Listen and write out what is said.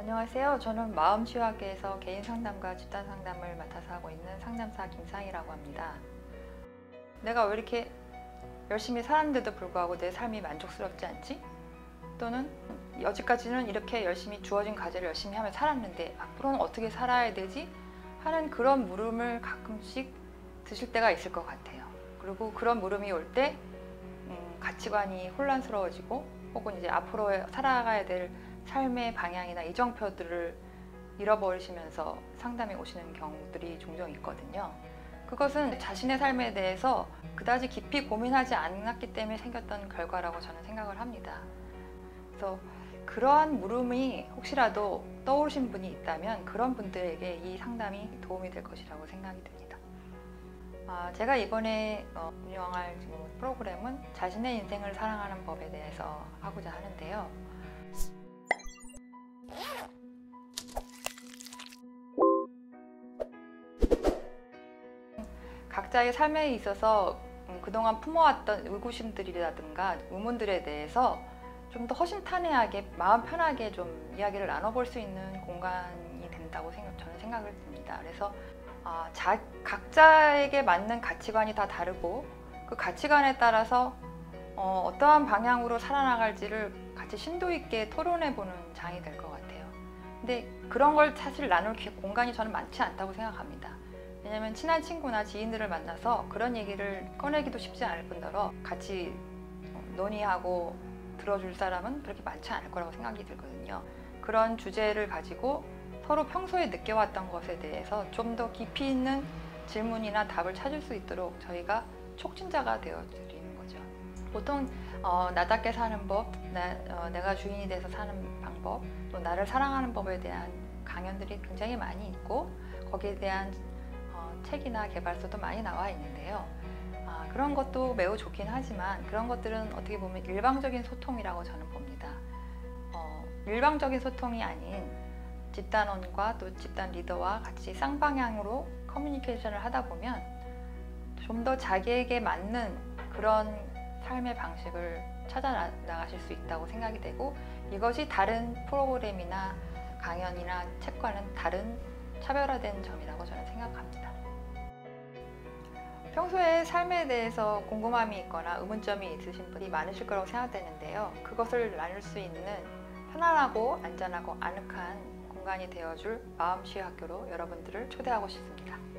안녕하세요. 저는 마음치유학계에서 개인 상담과 집단 상담을 맡아서 하고 있는 상담사 김상희라고 합니다. 내가 왜 이렇게 열심히 살았는데도 불구하고 내 삶이 만족스럽지 않지? 또는 여지까지는 이렇게 열심히 주어진 과제를 열심히 하며 살았는데 앞으로는 어떻게 살아야 되지? 하는 그런 물음을 가끔씩 드실 때가 있을 것 같아요. 그리고 그런 물음이 올때 음, 가치관이 혼란스러워지고 혹은 이제 앞으로 살아가야 될 삶의 방향이나 이정표들을 잃어버리시면서 상담에 오시는 경우들이 종종 있거든요. 그것은 자신의 삶에 대해서 그다지 깊이 고민하지 않았기 때문에 생겼던 결과라고 저는 생각을 합니다. 그래서 그러한 물음이 혹시라도 떠오르신 분이 있다면 그런 분들에게 이 상담이 도움이 될 것이라고 생각이 듭니다. 아, 제가 이번에 어, 운영할 프로그램은 자신의 인생을 사랑하는 법에 대해서 하고자 하는데요. 각자의 삶에 있어서 음, 그동안 품어왔던 의구심들이라든가 의문들에 대해서 좀 더 허심탄회하게 마음 편하게 좀 이야기를 나눠볼 수 있는 공간이 된다고 생각, 저는 생각을 듭니다. 그래서 아, 자, 각자에게 맞는 가치관이 다 다르고 그 가치관에 따라서 어, 떠한 방향으로 살아나갈지를 같이 심도 있게 토론해보는 장이 될 것 같아요. 근데 그런 걸 사실 나눌 공간이 저는 많지 않다고 생각합니다. 왜냐하면 친한 친구나 지인들을 만나서 그런 얘기를 꺼내기도 쉽지 않을 뿐더러 같이 논의하고 들어줄 사람은 그렇게 많지 않을 거라고 생각이 들거든요. 그런 주제를 가지고 서로 평소에 느껴왔던 것에 대해서 좀 더 깊이 있는 질문이나 답을 찾을 수 있도록 저희가 촉진자가 되어드리는 거죠. 보통 어, 나답게 사는 법, 나, 어, 내가 주인이 돼서 사는 방법, 또 나를 사랑하는 법에 대한 강연들이 굉장히 많이 있고 거기에 대한 어, 책이나 개발서도 많이 나와 있는데요. 아, 그런 것도 매우 좋긴 하지만 그런 것들은 어떻게 보면 일방적인 소통이라고 저는 봅니다. 어, 일방적인 소통이 아닌 집단원과 또 집단 리더와 같이 쌍방향으로 커뮤니케이션을 하다 보면 좀 더 자기에게 맞는 그런 삶의 방식을 찾아 나가실 수 있다고 생각이 되고 이것이 다른 프로그램이나 강연이나 책과는 다른 차별화된 점이라고 저는 생각합니다. 평소에 삶에 대해서 궁금함이 있거나 의문점이 있으신 분이 많으실 거라고 생각되는데요. 그것을 나눌 수 있는 편안하고 안전하고 아늑한 공간이 되어줄 마음치유 학교로 여러분들을 초대하고 싶습니다.